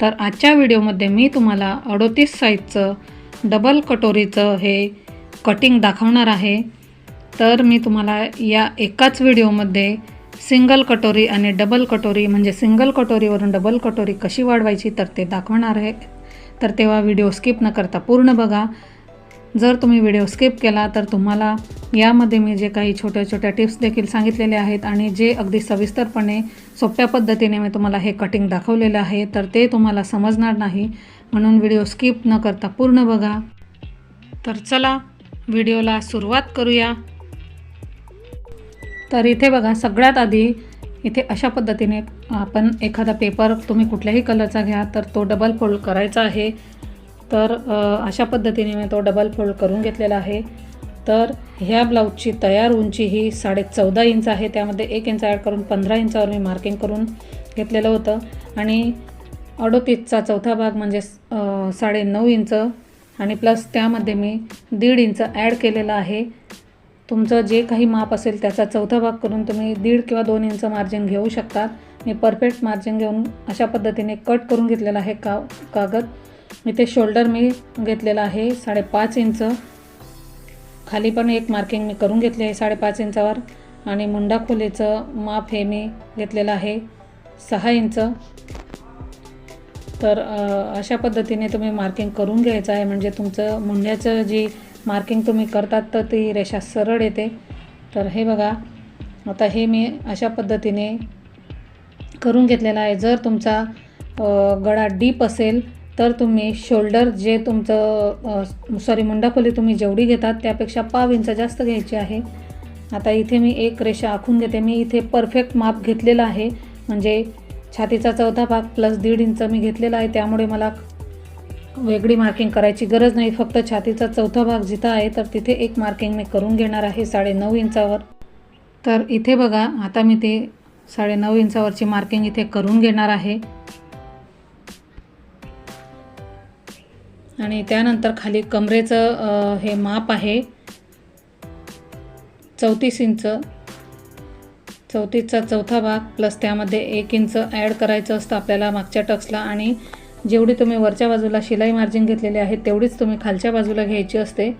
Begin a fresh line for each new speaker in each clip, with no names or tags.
तर आजच्या व्हिडिओमध्ये मी तुम्हाला अडोतीस साईजचं डबल कटोरीचं हे कटिंग दाखवणार आहे. तर मी तुम्हाला या एकाच व्हिडिओमध्ये सिंगल कटोरी आणि डबल कटोरी म्हणजे सिंगल कटोरीवरून डबल कटोरी कशी वाढवायची तर ते दाखवणार आहे. तर तेव्हा व्हिडिओ स्किप न करता पूर्ण बघा. जर तुम्ही व्हिडिओ स्किप केला तर तुम्हाला यामध्ये मी जे काही छोट्या छोट्या टिप्स देखील सांगितलेले आहेत आणि जे अगदी सविस्तरपणे सोप्या पद्धतीने मी तुम्हाला हे कटिंग दाखवलेलं आहे तर ते तुम्हाला समजणार नाही. म्हणून व्हिडिओ स्किप न करता पूर्ण बघा. तर चला व्हिडिओला सुरुवात करूया. तर इथे बघा सगळ्यात आधी इथे अशा पद्धतीने आपण एखादा पेपर तुम्ही कुठल्याही कलरचा घ्या तर तो डबल फोल्ड करायचा आहे. तर अशा पद्धतीने मी तो डबल फोल्ड करून घेतलेला आहे. तर ह्या ब्लाऊजची तयार उंची ही साडे चौदा इंच आहे. त्यामध्ये एक इंच ॲड करून पंधरा इंचावर मी मार्किंग करून घेतलेलं होतं. आणि अडोतीसचा चौथा भाग म्हणजे साडे नऊ इंच आणि प्लस त्यामध्ये मी दीड इंच ॲड केलेलं आहे. तुमचं जे काही माप असेल त्याचा चौथा भाग करून तुम्ही दीड किंवा दोन इंच मार्जिन घेऊ शकतात मी परफेक्ट मार्जिन घेऊन अशा पद्धतीने कट करून घेतलेला आहे का कागद. इथे शोल्डर मी घेतलेला आहे साडेपाच इंच. खाली पण एक मार्किंग मी करून घेतली आहे साडेपाच इंचावर. आणि मुंडा खोलीचं माप हे मी घेतलेलं आहे सहा इंच. तर अशा पद्धतीने तुम्ही मार्किंग करून घ्यायचं आहे. म्हणजे तुमचं मुंड्याचं जी मार्किंग तुम्ही करतात तर ती रेषा सरळ येते. तर हे बघा. आता हे मी अशा पद्धतीने करून घेतलेला आहे. जर तुमचा गळा डीप असेल तर तुम्ही शोल्डर जे तुमचं सॉरी मुंडाखोली तुम्ही जेवढी घेतात त्यापेक्षा पाव इंच जास्त घ्यायची आहे. आता इथे मी एक रेषा आखून घेते. मी इथे परफेक्ट माप घेतलेलं आहे. म्हणजे छातीचा चौथा भाग प्लस दीड इंच मी घेतलेला आहे. त्यामुळे मला वेगळी मार्किंग करायची गरज नाही. फक्त छातीचा चौथा भाग जिथं आहे तर तिथे एक मार्किंग मी करून घेणार आहे साडे नऊ इंचावर. तर इथे बघा आता मी ते साडेनऊ इंचावरची मार्किंग इथे करून घेणार आहे. आणि त्यानंतर खाली कमरेचं हे माप आहे. चौतीस इंच. चौतीसचा चौथा भाग प्लस त्यामध्ये एक इंच ॲड करायचं असतं आपल्याला मागच्या टक्सला. आणि जेवढी तुम्ही वरच्या बाजूला शिलाई मार्जिन घेतलेली आहे तेवढीच तुम्ही खालच्या बाजूला घ्यायची असते.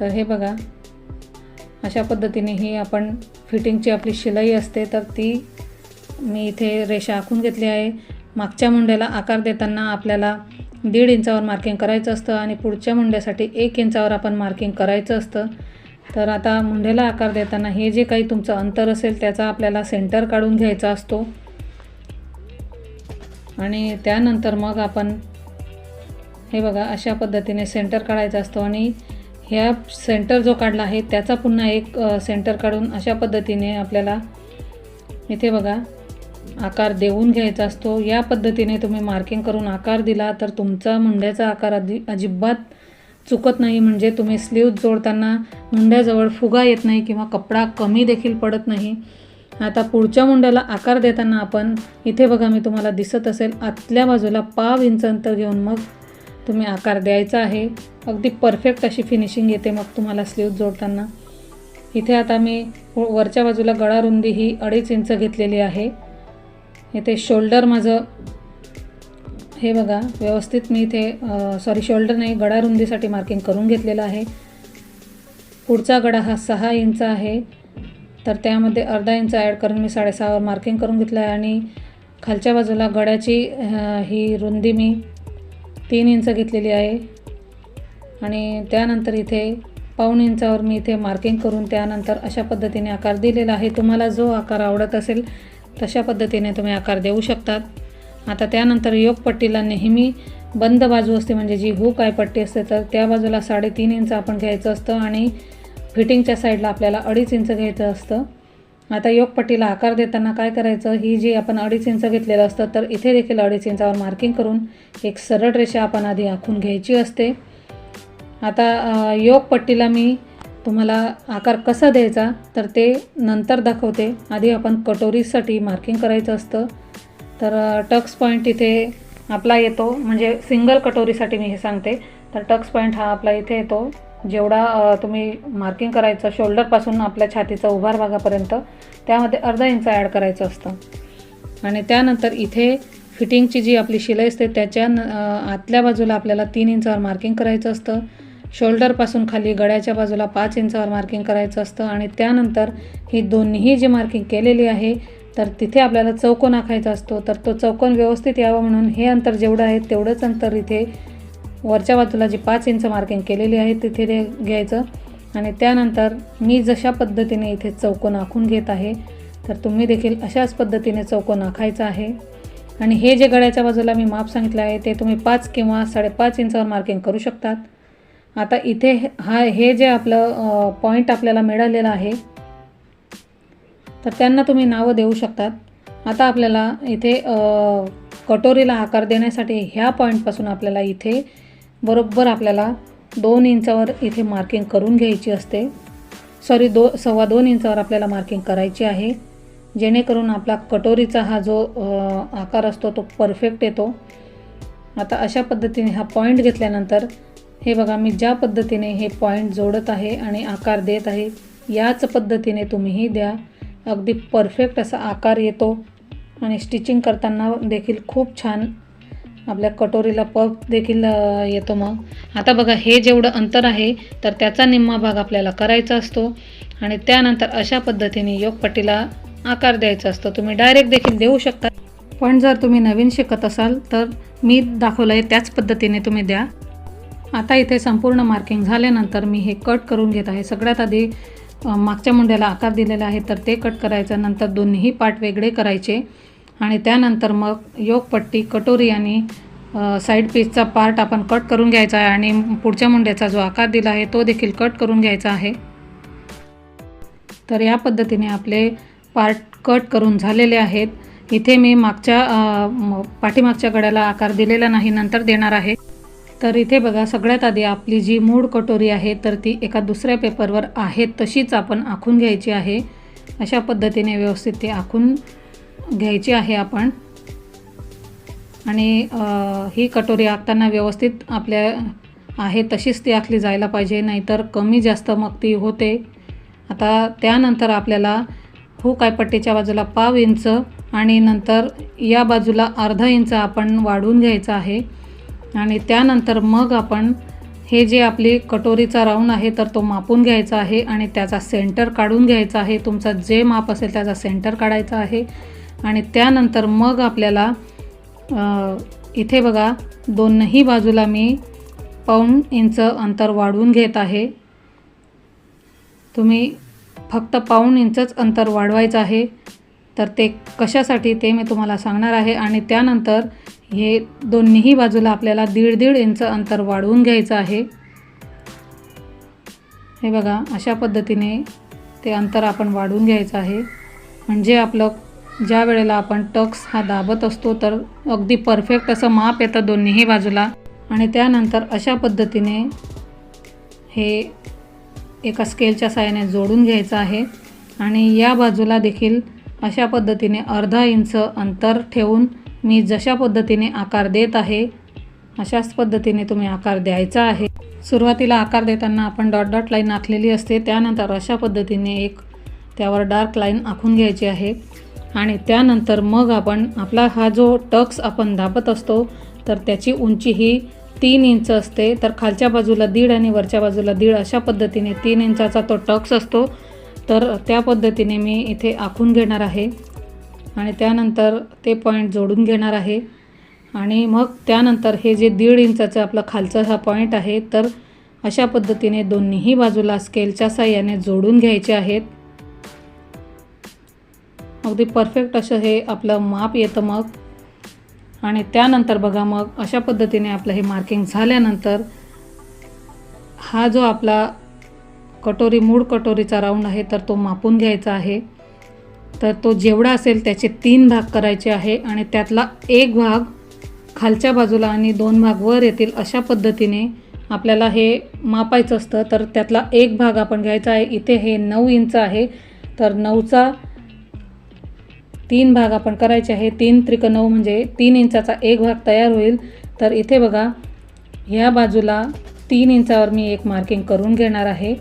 तर हे बघा. अशा पद्धतीने ही आपण फिटिंगची आपली शिलाई असते. तर ती मी इथे रेषा आखून घेतली आहे. मागच्या मुंड्याला आकार देताना आपल्याला दीड इंचावर मार्किंग करायचं असतं आणि पुढच्या मुंड्यासाठी एक इंचावर आपण मार्किंग करायचं असतं. तर आता मुंड्याला आकार देताना हे जे काही तुमचं अंतर असेल त्याचा आपल्याला सेंटर काढून घ्यायचा असतो. आणि त्यानंतर मग आपण हे बघा अशा पद्धतीने सेंटर काढायचा असतो आणि ह्या सेंटर जो काढला आहे त्याचा पुन्हा एक सेंटर काढून अशा पद्धतीने आपल्याला इथे बघा आकार देऊन घ्यायचा असतो. या पद्धतीने तुम्ही मार्किंग करून आकार दिला तर तुमचा मुंड्याचा आकार अजि अजिबात चुकत नाही. म्हणजे तुम्ही स्लीव जोडताना मुंड्याजवळ फुगा येत नाही किंवा कपडा कमी देखील पडत नाही. आता पुढच्या मुंड्याला आकार देताना आपण इथे बघा मी तुम्हाला दिसत असेल आतल्या बाजूला पाव इंच अंतर घेऊन मग तुम्ही आकार द्यायचा आहे. अगदी परफेक्ट अशी फिनिशिंग येते मग तुम्हाला स्लीव जोडताना. इथे आता मी वरच्या बाजूला गळा रुंदी ही अडीच इंच घेतलेली आहे. इथे शोल्डर माझं हे बघा व्यवस्थित मी इथे सॉरी शोल्डर नाही गडा रुंदीसाठी मार्किंग करून घेतलेलं आहे. पुढचा गडा हा सहा इंच आहे. तर त्यामध्ये अर्धा इंच ॲड करून मी साडेसहावर मार्किंग करून घेतलं आहे आणि खालच्या बाजूला गड्याची ही रुंदी मी तीन इंच घेतलेली आहे. आणि त्यानंतर इथे पाऊण इंचावर मी इथे मार्किंग करून त्यानंतर अशा पद्धतीने आकार दिलेला आहे. तुम्हाला जो आकार आवडत असेल तशा पद्धतीने तुम्ही आकार देऊ शकतात. आता त्यानंतर योगपट्टीला नेहमी बंद बाजू असते म्हणजे जी हुक आहे पट्टी असते तर त्या बाजूला साडेतीन इंच आपण घ्यायचं असतं आणि फिटिंगच्या साईडला आपल्याला अडीच इंच घ्यायचं असतं. आता योगपट्टीला आकार देताना काय करायचं ही जी आपण अडीच इंच घेतलेलं असतं तर इथे देखील अडीच इंचावर मार्किंग करून एक सरळ रेषा आपण आधी आखून घ्यायची असते. आता योगपट्टीला मी तुम्हाला आकार कसा द्यायचा तर ते नंतर दाखवते. आधी आपण कटोरीसाठी मार्किंग करायचं असतं. तर टक्स पॉईंट इथे आपला येतो म्हणजे सिंगल कटोरीसाठी मी हे सांगते. तर टक्स पॉईंट हा आपला इथे येतो. जेवढा तुम्ही मार्किंग करायचं शोल्डरपासून आपल्या छातीचा उभार भागापर्यंत त्यामध्ये अर्धा इंच ॲड करायचं असतं. आणि त्यानंतर इथे फिटिंगची जी आपली शिलाई असते त्याच्या आतल्या बाजूला आपल्याला तीन इंचावर मार्किंग करायचं असतं. शोल्डरपासून खाली गळ्याच्या बाजूला पाच इंचावर मार्किंग करायचं असतं आणि त्यानंतर ही दोन्ही जी मार्किंग केलेली आहे तर तिथे आपल्याला चौकोन आखायचा असतो. तर तो चौकोन व्यवस्थित यावा म्हणून हे अंतर जेवढं आहे तेवढंच अंतर इथे वरच्या बाजूला जी पाच इंच मार्किंग केलेली आहे तिथे ते घ्यायचं. आणि त्यानंतर मी जशा पद्धतीने इथे चौकोन आखून घेत आहे तर तुम्ही देखील अशाच पद्धतीने चौकोन आखायचा आहे. आणि हे जे गळ्याच्या बाजूला मी माप सांगितलं आहे ते तुम्ही पाच किंवा साडेपाच इंचावर मार्किंग करू शकतात. आता इथे हे- हा हे जे आपलं पॉईंट आपल्याला मिळालेलं आहे तर त्यांना तुम्ही नावं देऊ शकतात. आता आपल्याला इथे कटोरीला आकार देण्यासाठी ह्या पॉईंटपासून आपल्याला इथे बरोबर आपल्याला दोन इंचावर इथे मार्किंग करून घ्यायची असते. सॉरी दो सव्वा दोन इंचावर आपल्याला मार्किंग करायची आहे. जेणेकरून आपला कटोरीचा हा जो आकार असतो तो परफेक्ट येतो. आता अशा पद्धतीने हा पॉईंट घेतल्यानंतर हे बघा मी ज्या पद्धतीने हे पॉईंट जोडत आहे आणि आकार देत आहे याच पद्धतीने तुम्हीही द्या. अगदी परफेक्ट असा आकार येतो आणि स्टिचिंग करताना देखील खूप छान आपल्या कटोरीला पफ देखील येतो मग. आता बघा हे जेवढं अंतर आहे तर त्याचा निम्मा भाग आपल्याला करायचा असतो आणि त्यानंतर अशा पद्धतीने योगपट्टीला आकार द्यायचा असतो. तुम्ही डायरेक्ट देखील देऊ शकता. पण जर तुम्ही नवीन शिकत असाल तर मी दाखवलं आहे त्याच पद्धतीने तुम्ही द्या. आता इथे संपूर्ण मार्किंग झाल्यानंतर मी हे कट करून घेत आहे. सगळ्यात आधी मागच्या मुंड्याला आकार दिलेला आहे तर ते कट करायचं नंतर दोन्ही पार्ट वेगळे करायचे. आणि त्यानंतर मग योगपट्टी कटोरी आणि साईड पीसचा पार्ट आपण कट करून घ्यायचा आहे आणि पुढच्या मुंड्याचा जो आकार दिला आहे तो देखील कट करून घ्यायचा आहे. तर या पद्धतीने आपले पार्ट कट करून झालेले आहेत. इथे मी मागच्या पाठीमागच्या गड्याला आकार दिलेला नाही नंतर देणार आहे. तर इथे बघा सगळ्यात आधी आपली जी मूळ कटोरी आहे तर ती एका दुसऱ्या पेपरवर आहे तशीच आपण आखून घ्यायची आहे. अशा पद्धतीने व्यवस्थित ती आखून घ्यायची आहे आपण. आणि ही कटोरी आखताना व्यवस्थित आपल्या आहे तशीच ती आखली जायला पाहिजे नाहीतर कमी जास्त मग ती होते. आता त्यानंतर आपल्याला हुकायपट्टीच्या बाजूला पाव इंच आणि नंतर या बाजूला अर्धा इंच आपण वाढून घ्यायचं आहे. आणि त्यानंतर मग आपण हे जे आपली कटोरीचा राऊंड आहे तर तो मापून घ्यायचा आहे आणि त्याचा सेंटर काढून घ्यायचा आहे. तुमचा जे माप असेल त्याचा सेंटर काढायचा आहे. आणि त्यानंतर मग आपल्याला इथे बघा दोनही बाजूला मी पाऊण इंच अंतर वाढवून घेत आहे. तुम्ही फक्त पाऊण इंचच अंतर वाढवायचं आहे. तर ते कशासाठी ते मी तुम्हाला सांगणार आहे. आणि त्यानंतर हे दोन्हीही बाजूला आपल्याला दीड दीड इंच अंतर वाढवून घ्यायचं आहे. हे बघा अशा पद्धतीने ते अंतर आपण वाढवून घ्यायचं आहे. म्हणजे आपलं ज्या वेळेला आपण टक्स हा दाबत असतो तर अगदी परफेक्ट असं माप येतं दोन्हीही बाजूला. आणि त्यानंतर अशा पद्धतीने हे एका स्केलच्या साह्याने जोडून घ्यायचं आहे. आणि या बाजूला देखील अशा पद्धतीने अर्धा इंच अंतर ठेवून मी जशा पद्धतीने आकार देत आहे अशाच पद्धतीने तुम्ही आकार द्यायचा आहे. सुरुवातीला आकार देताना आपण डॉट डॉट लाईन आखलेली असते त्यानंतर अशा पद्धतीने एक त्यावर डार्क लाईन आखून घ्यायची आहे. आणि त्यानंतर मग आपण आपला हा जो टक्स आपण दाबत असतो तर त्याची उंची ही तीन इंच असते. तर खालच्या बाजूला दीड आणि वरच्या बाजूला दीड अशा पद्धतीने तीन इंचाचा तो टक्स असतो. तर त्या पद्धतीने मी इथे आखून घेणार आहे. आणि त्यानंतर ते पॉईंट जोडून घेणार आहे. आणि मग त्यानंतर हे जे दीड इंचाचं आपलं खालचा हा पॉईंट आहे तर अशा पद्धतीने दोन्हीही बाजूला स्केलच्या साह्याने जोडून घ्यायचे आहेत. अगदी परफेक्ट असं हे आपलं माप येतं मग. आणि त्यानंतर बघा मग अशा पद्धतीने आपलं हे मार्किंग झाल्यानंतर हा जो आपला कटोरी मूळ कटोरीचा राऊंड आहे तर तो मापून घ्यायचा आहे. तर तो जेवढा असेल त्याचे तीन भाग करायचे आहे आणि त्यातला एक भाग खालच्या बाजूला आणि दोन भाग वर येतील अशा पद्धतीने आपल्याला हे मापायचं असतं. तर त्यातला एक भाग आपण घ्यायचा आहे. इथे हे नऊ इंच आहे. तर नऊचा तीन भाग आपण करायचे आहे. तीन त्रिक नऊ म्हणजे तीन इंचाचा एक भाग तयार होईल. तर इथे बघा ह्या बाजूला तीन इंचावर मी एक मार्किंग करून घेणार आहे.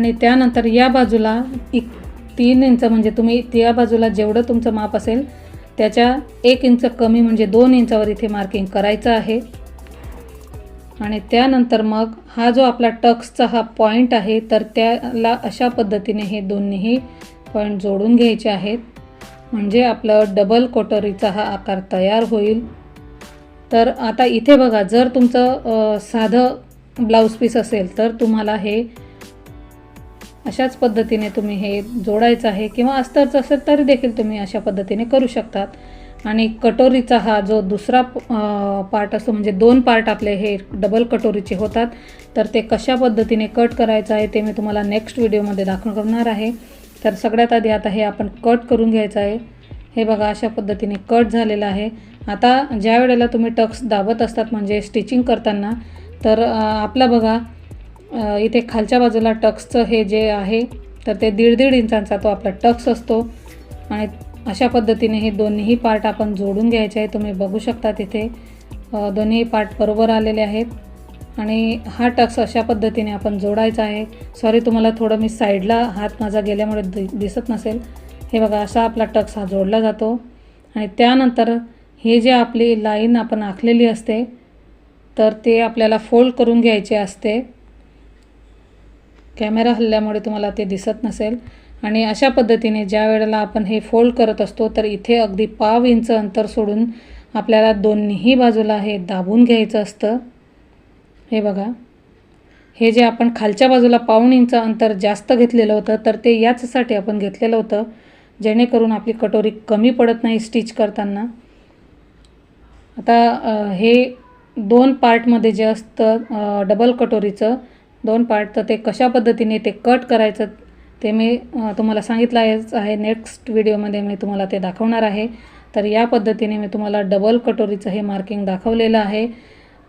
आणि त्यानंतर या बाजूला एक तीन इंच म्हणजे तुम्ही त्या बाजूला जेवढं तुमचं माप असेल त्याच्या एक इंच कमी म्हणजे दोन इंचावर इथे मार्किंग करायचं आहे. आणि त्यानंतर मग हा जो आपला टक्सचा हा पॉईंट आहे तर त्याला अशा पद्धतीने हे दोन्हीही पॉईंट जोडून घ्यायचे आहेत. म्हणजे आपलं डबल कोटरीचा हा आकार तयार होईल. तर आता इथे बघा जर तुमचं साधं ब्लाऊज पीस असेल तर तुम्हाला हे अशाच पद्धतीने तुम्ही हे जोडायचं आहे किंवा अस्तरचं असेल तरी देखील तुम्ही अशा पद्धतीने करू शकतात. आणि कटोरीचा हा जो दुसरा पार्ट असतो म्हणजे दोन पार्ट आपले हे डबल कटोरीचे होतात. तर ते कशा पद्धतीने कट करायचं आहे ते मी तुम्हाला नेक्स्ट व्हिडिओमध्ये दाखवणार आहे. तर सगळ्यात आधी आता हे आपण कट करून घ्यायचं आहे. हे बघा अशा पद्धतीने कट झालेलं आहे. आता ज्या वेळेला तुम्ही टक्स दाबत असतात म्हणजे स्टिचिंग करताना तर आपला बघा इथे खालच्या बाजूला टक्सचं हे जे आहे तर ते दीड दीड इंचांचा तो आपला टक्स असतो. आणि अशा पद्धतीने हे दोन्हीही पार्ट आपण जोडून घ्यायचे आहे. तुम्ही बघू शकता तिथे दोन्ही पार्ट बरोबर आलेले आहेत. आणि हा टक्स अशा पद्धतीने आपण जोडायचा आहे. सॉरी तुम्हाला थोडं मी साईडला हात माझा गेल्यामुळे दि दिसत नसेल. हे बघा असा आपला टक्स हा जोडला जातो. आणि त्यानंतर हे जे आपली लाईन आपण आखलेली असते तर ते आपल्याला फोल्ड करून घ्यायचे असते. कॅमेरा हल्ल्यामुळे तुम्हाला ते दिसत नसेल. आणि अशा पद्धतीने ज्या वेळेला आपण हे फोल्ड करत असतो तर इथे अगदी पाव इंच अंतर सोडून आपल्याला दोन्हीही बाजूला हे दाबून घ्यायचं असतं. हे बघा. हे जे आपण खालच्या बाजूला पाऊण इंच अंतर जास्त घेतलेलं होतं तर ते याचसाठी आपण घेतलेलं होतं जेणेकरून आपली कटोरी कमी पडत नाही स्टिच करताना. आता हे दोन पार्टमध्ये जे असतं डबल कटोरीचं दोन पार्ट तर ते कशा पद्धतीने ते कट करायचं ते मी तुम्हाला सांगितलं आहेच आहे नेक्स्ट व्हिडिओमध्ये मी तुम्हाला ते दाखवणार आहे. तर या पद्धतीने मी तुम्हाला डबल कटोरीचं हे मार्किंग दाखवलेलं आहे.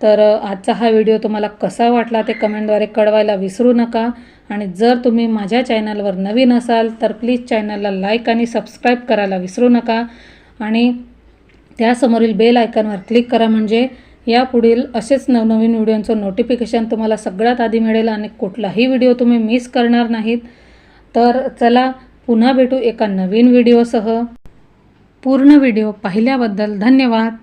तर आजचा हा व्हिडिओ तुम्हाला कसा वाटला ते कमेंटद्वारे कळवायला विसरू नका. आणि जर तुम्ही माझ्या चॅनलवर नवीन असाल तर प्लीज चॅनलला लाईक आणि सबस्क्राईब करायला विसरू नका. आणि त्यासमोरील बेल आयकॉनवर क्लिक करा म्हणजे यापुढील असेच नवनवीन व्हिडिओंचं नोटिफिकेशन तुम्हाला सगळ्यात आधी मिळेल आणि कुठलाही व्हिडिओ तुम्ही मिस करणार नाहीत. तर चला पुन्हा भेटू एका नवीन व्हिडिओसह. पूर्ण व्हिडिओ पाहिल्याबद्दल धन्यवाद.